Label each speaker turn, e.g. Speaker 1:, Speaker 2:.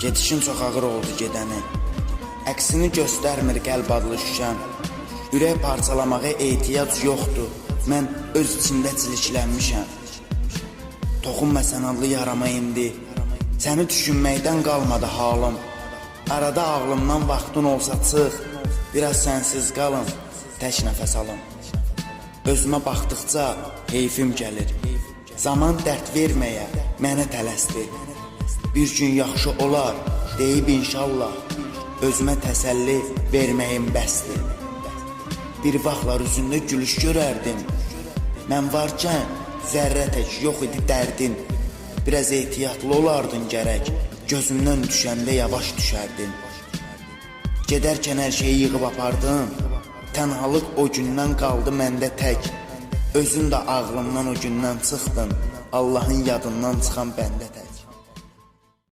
Speaker 1: Gedişin çox ağır oldu gedəni. Əksini göstərmir qəlb adlı şüşəm. Ürək parçalamağa ehtiyac yoxdur. Mən öz içində çiliklənmişəm. Toxunma sən adlı yarama indi. Səni düşünməkdən qalmadı halım. Arada ağlımdan vaxtın olsa çıx. Biraz sənsiz qalım, tək nəfəs alım. Özümə baxdıqca heyfim gəlir. Zaman dərd verməyə mənə tələsdi. Bir gün yaxşı olar, deyib inşallah. Özümə təsəlli verməyim bəsdir. Bir vaxtlar üzündə gülüş görərdim. Mən varkən zərrə tək yox idi dərdin. Biraz ehtiyatlı olardın gərək. Gözümdən düşəndə yavaş düşərdin. Gedərkən hər şeyi yığıb apardın. Tənhalıq o gündən qaldı məndə tək. Özün də ağlımdan o gündən çıxdın. Allahın yadından çıxan bəndə tək.